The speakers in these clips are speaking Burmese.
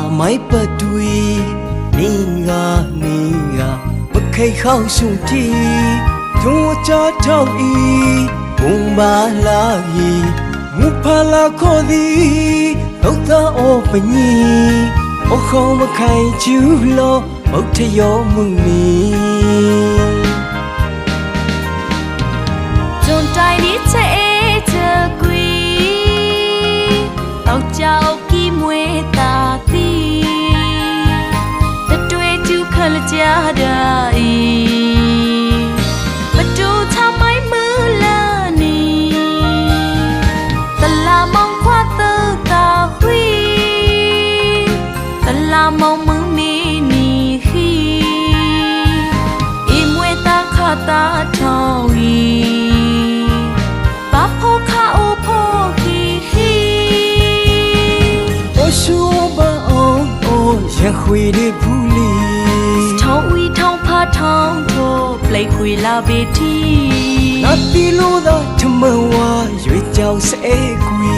ခေါ်မှုနေချမိုက်ပတ်တွေနေငါနေငါမခိတ်ခေါရှုံတီထုံချထောက်ဤဘုံပါလာဤမူဖလာခေါ်သည်ဒုက္ခဩပညီအခေါ်မခိုင်ကျူလောမုတ်ထယောမှုနီကျွန် လ စိတ်ခွေလာပေတီလာပီလိုသာထမဝါရွေကြောင်စဲခွေ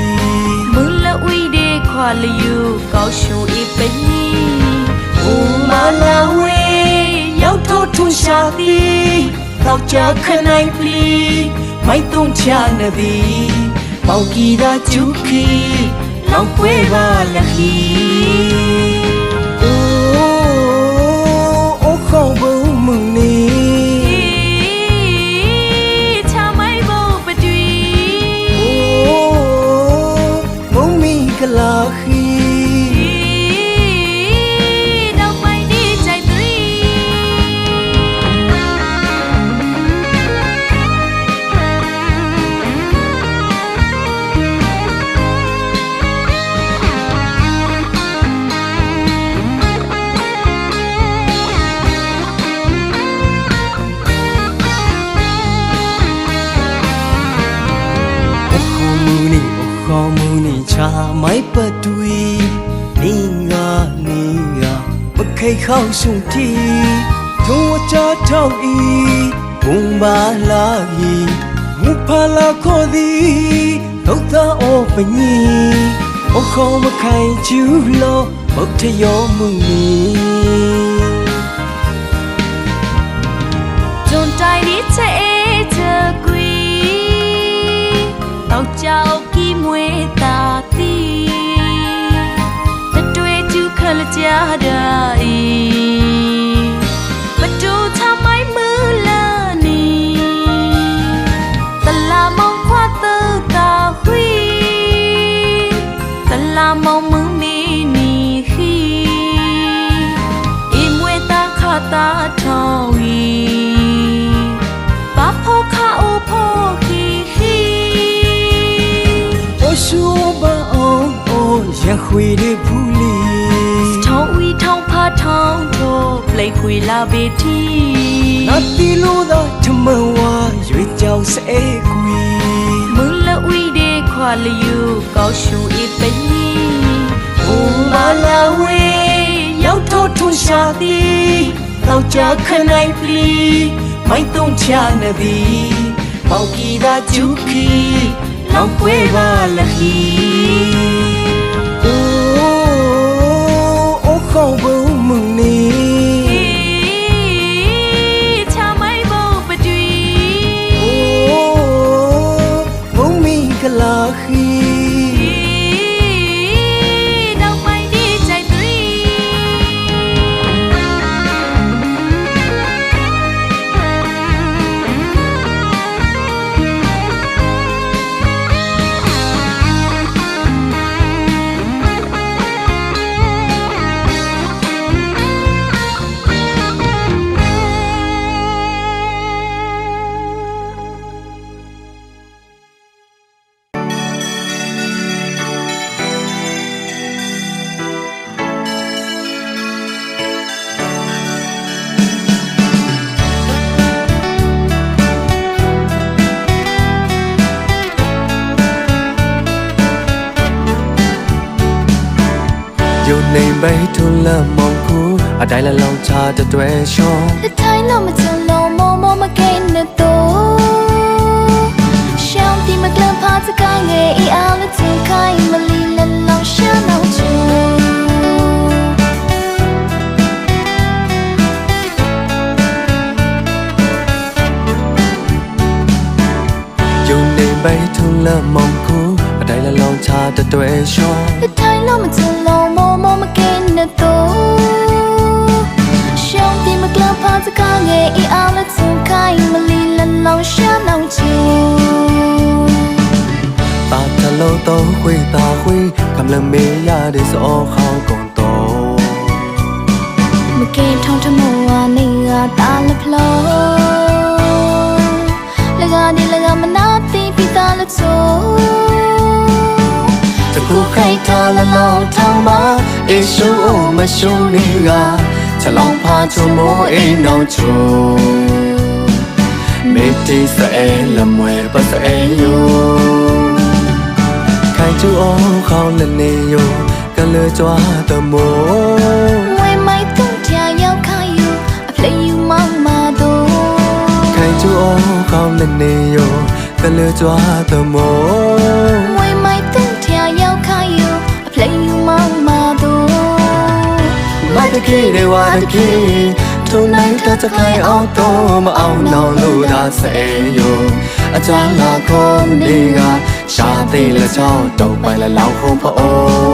မူလဝီဒေခွာလယူကောက်ရှူဤပနီဘူမလာဝေရောက်ထောထွန်ရှာသည်တောက်ကြခနိုင်ပလီမိုက်တုံချနေသည်ပေါကီရာချူခီလောက်ပွဲပါလခီ မိုက်ပတ်တွေနေငါနေငါမခိတ်ခေါရှုံတီထုံချထောက်ဤဘုံပါလာဤမူဖလာခေါ်သည်ဒုက္ခဩပညီအခေါ်မခိုင်ကျူလောဘုတ်ထယောမှုနီ တာထောင်းဝီဘာဖို့ခအိုဖို့ခီဟီအရှူဘအောင်အိုရခွေတဲ့ဖူးလီထောင်းဝီထောင်းဖာထောင်းတို့ပလိတ်ခွေလာပေတီနတ်တီလို့သာထမန်ဝါရွေကြောင်စဲကွီမုလဝီတဲ့ခွာလျူကောက်ရှူဤပင်းဘုံမလာဝေး ရောက်တော့ထွန်ရှာသည်တော့ကြခနိုင်ပြီမိုက်တုံချနေသည်ပေါကီသာကျူခီလောက်ပွဲပါလခီโอ้โอ้ขอบ ဘိထုလမုံခုအတိုင်းလလောင်ချတဲ့တွေ့ရှောင်းတတိုင်းတော့မချလုံးမမမကိနေတော့ရှောင်းဒီမကလန်ပါစကိုင်းငယ်အီအားလက်ချင်းခိုင်းမလီလလောင်ရှာနောက်ချူယုံနေဘိထုလမုံခုအတိုင်းလလောင်ချတဲ့တွေ့ရှောင်း မကလဖာစကားငယ်အီအောင်လက်စုံခိုင်းမလီလလောင်ရှာလောင်ချူတာတလုံးတော့ခွေတာခွေကမ္လမေရတဲ့စောခေါကုန်တော့မကင်းထုံထမောဝနေကတာလဖလောလကဒီလကမနာတိပိတာလက်စုံတကူ ခိုက်တာလလောင်ထောင်းပါအေရှုံးအိုမရှုံးနေကချက်လောင်ဖာချုံမိုးအိမ်အောင်ချုံမေတ္တိစအဲလမွဲပစအဲယိုခိုင်ချူအောင်ခေါင်းလည်းနေယိုကလေကြွားတမိုးမွေမိုက်တုံချာရောက်ခိုင်းယူအဖလေယူမောင်မာတော့ခိုင်ချူအောင်ခေါင်းလည်းနေယိုကလေကြွားတမိုး တကေတွေဝါတကေထုံနိုင်တတခိုင်အောင်တော့မအောင်နောင်လို့ဒါဆဲယိုအချာလာခေါ်မနေကရှာသေးလက်ချောင်းတုံးပိုင်လလောင်ခုံဖို့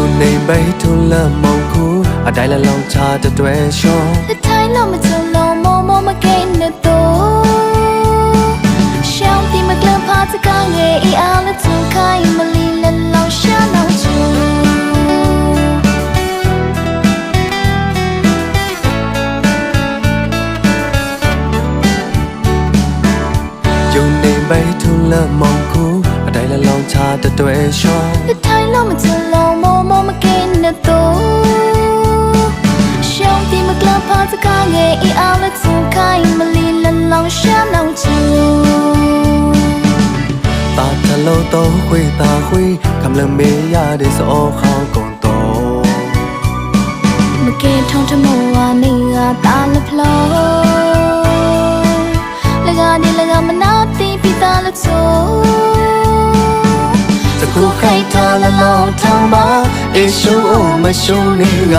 ယုံနေပိထုလမောင်ခုအတိုင်းလလောင်ချတဲ့တွေ့ရှောတထိုင်လို့မချလုံးမမမကင်းနေတော့ရှောင်းဒီမကလဖာစကားငယ်အီအောင်လက်စုံခိုင်းမလီလလောင်ရှာလောင်ချူယုံနေပိထုလမောင်ခု မကလဖာစကားငယ်အီအောင်လက်စုံခိုင်းမလီလလောင်ရှာလောင်ချူတာတလုံးတော့ခွေတာခွေကမ္လမေရတဲ့စောခေါကုန်တော့မကင်းထုံထမောဝနေကတာလဖလောလကဒီလကမနာတိပိတာလက်စုံတကူခိုက်တာလလောင်ထောင်းပါအေရှုံးအိုမရှုံးနေက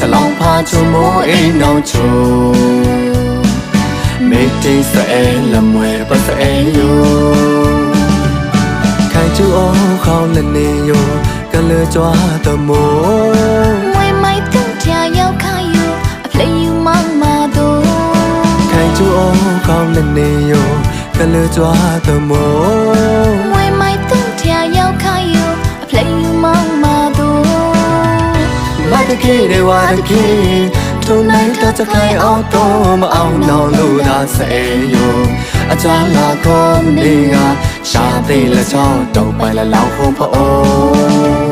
ချက်လောင်ဖာချုံမိုးအိမ်အောင်ချုံမေတ္တိစအဲလမွဲပစအဲယိုခိုင်ချူအောင်ခေါင်းလည်းနေယိုကလေကြွားတမိုးမွေမိုက်တုံချာရောက်ခိုင်းယူအဖလေယူမောင်မာတော့ခိုင်ချူအောင်ခေါင်းလည်းနေယိုကလေကြွားတမိုးမွေမိုက်တုံချာရောက်ခိုင်းယူအဖလေယူမောင်မာတော့မ တကေတွေဝါတကေထုံနိုင်တတခိုင်အောင်တော့မအောင်နောင်လို့ဒါဆဲယိုအချာလာခေါ်မနေကရှာသေးလက်ချောင်းတုံးပိုင်လလောင်ခုံဖို့ဒါ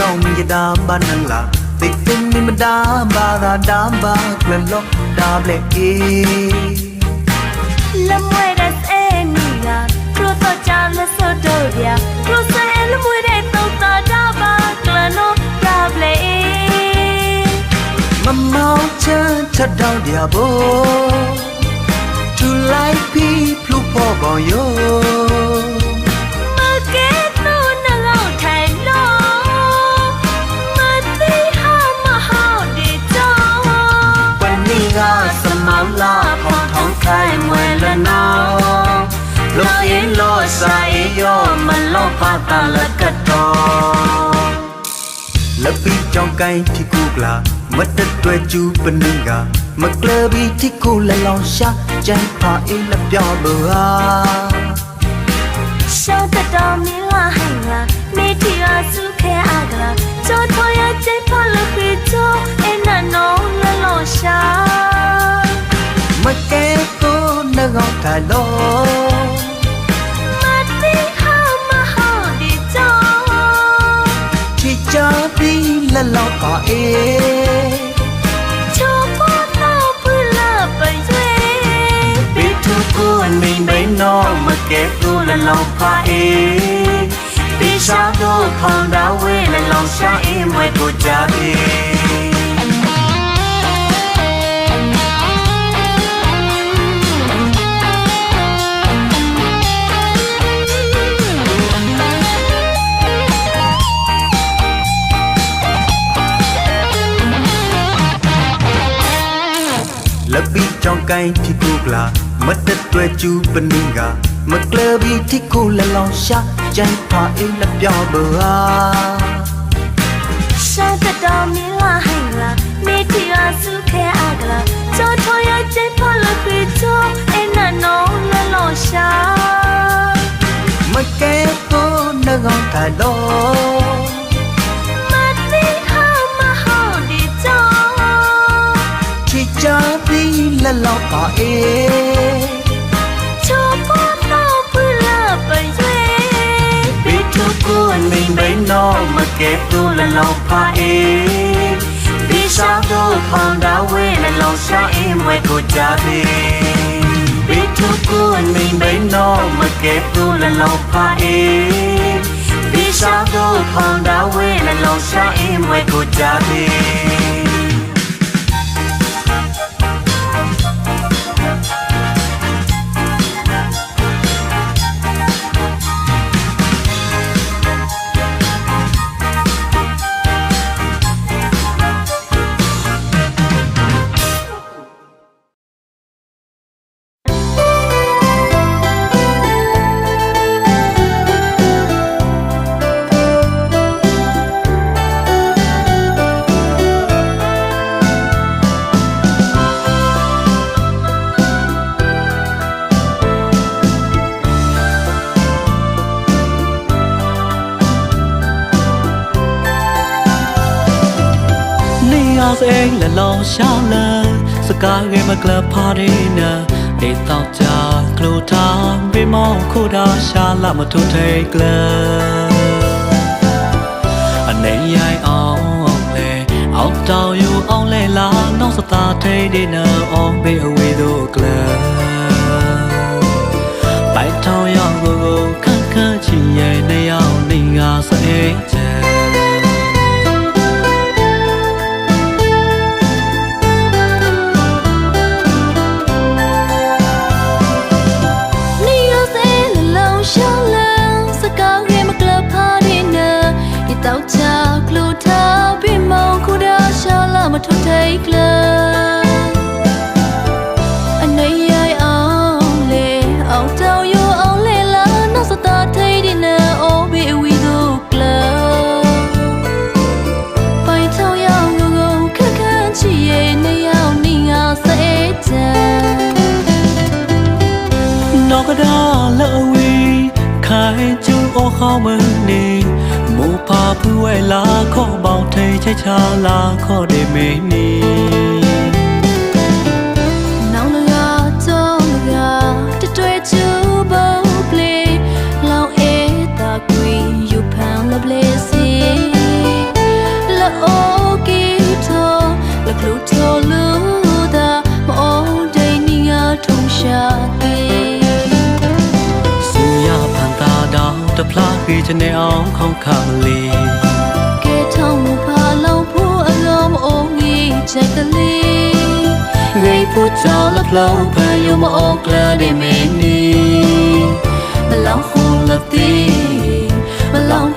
ဘိလောင်ရဒါမနလာသိသိမိမဒါဘာသာဒါဘာကလလောဒါဘလက်အေ La mueres en ella, cruzo ya le sodoria, cruzo el muere tota daba, clano dable. မမောင်ချမ်းချက်တောင်းတရားဘော To like people ဖို့ကော ဖာတာလကတော်လက်ပြီးကြောင်ကိုင်းထိကူကလာမတ်တက်တွဲကျူးပနင်းကမကလဘီထိကူလလောင်ရှာကြိုင်ဖာအေးလက်ပြောလို့ဟာရှောင်းတတော်မင်းလာဟိုင်လာမေတီယာစုခဲအားကလာကြောထော်ရကျိဖလခွေချိုအနနောလလောရှာမကဲကိုနဂောတာလို့ ချီချပြီးလလောင်ပါအေးချိုပေါ်တော့ပူလာပရွေဘီတူကိုအနေနဲ့တော့မကဲကိုလလောင်ပါအေးဘီရှာတို့ခေါင်းတော်ဝဲလလောင်ရှာအေးမွဲကိုကြပြီ က်ပြီးကြောင်ကိုင်းထိကူကလာမတ်တက်တွဲကျူးပနင်းကမကလဘီထိကူလလောင်ရှာကြိုင်ဖာအေးလက်ပြောလို့ဟာရှောင်းတတော်မင်းလာဟိုင်လာမေတီယာစုခဲအားကလာကြောထော်ရကျိဖလခွေချိုအနနောလလောရှာမကဲကိုနဂောတာလို့ လလောင်ပါအေးချိုပေါ်တော့ပူလာပရွေဘီတူကိုအနေနဲ့တော့မကဲကိုလလောင်ပါအေးဘီရှာတို့ခေါင်းတော်ဝဲလလောင်ရှာအေးမွဲကိုကြပြီဘီတူကိုအနေနဲ့တော့မကဲကိုလလောင်ပါအေးဘီရှာတို့ခေါင်းတော်ဝဲလလောင်ရှာအေးမွဲကိုကြပြီ နေရစိလလောင်ရှာလစကားငယ်မကလပ်ပါရီနာဒေတောက်ကြကလိုတာဘေမောခိုတာရှာလာမထုထိတ်ကလအနေရိုင်အောင်လေအောက်တောင်ယူအောင်လေလာနောက်စတာထိတ်ဒီနာအောင်ဘေအဝေးတို့ကလပိုက်ထောင်ရောက်ကိုခန့်ခန့်ချီရဲ့နေရောက်နေငါစိတ် ခိုင်ကျူအောခေါမနေမူပါဖူဝဲလာခေါ်ပေါထိတ်ချိတ်ချလာခေါ်တယ်မင်းနီနောင်လကကြောင်းလကတတွေ့ချူဘုံပလေလောင်အေးတာကွေယူဖန်လပလေစီလောအိုကီတိုလကလူတိုလူဒါမအောင်ဒိနီငါထုံရှာသေးစူ တဖလားခေချနေအောင်ခေါခါမလီကဲထောင်းမဖာလောင်ဖို့အလုံးမအောင်ကြီးချက်ကလေးငိတ်ဖို့ကြောင့်လဖလုံးဖန်ယမအောင်ကလာတဲ့မင်းနီမလောင်ခုလတီမလောင်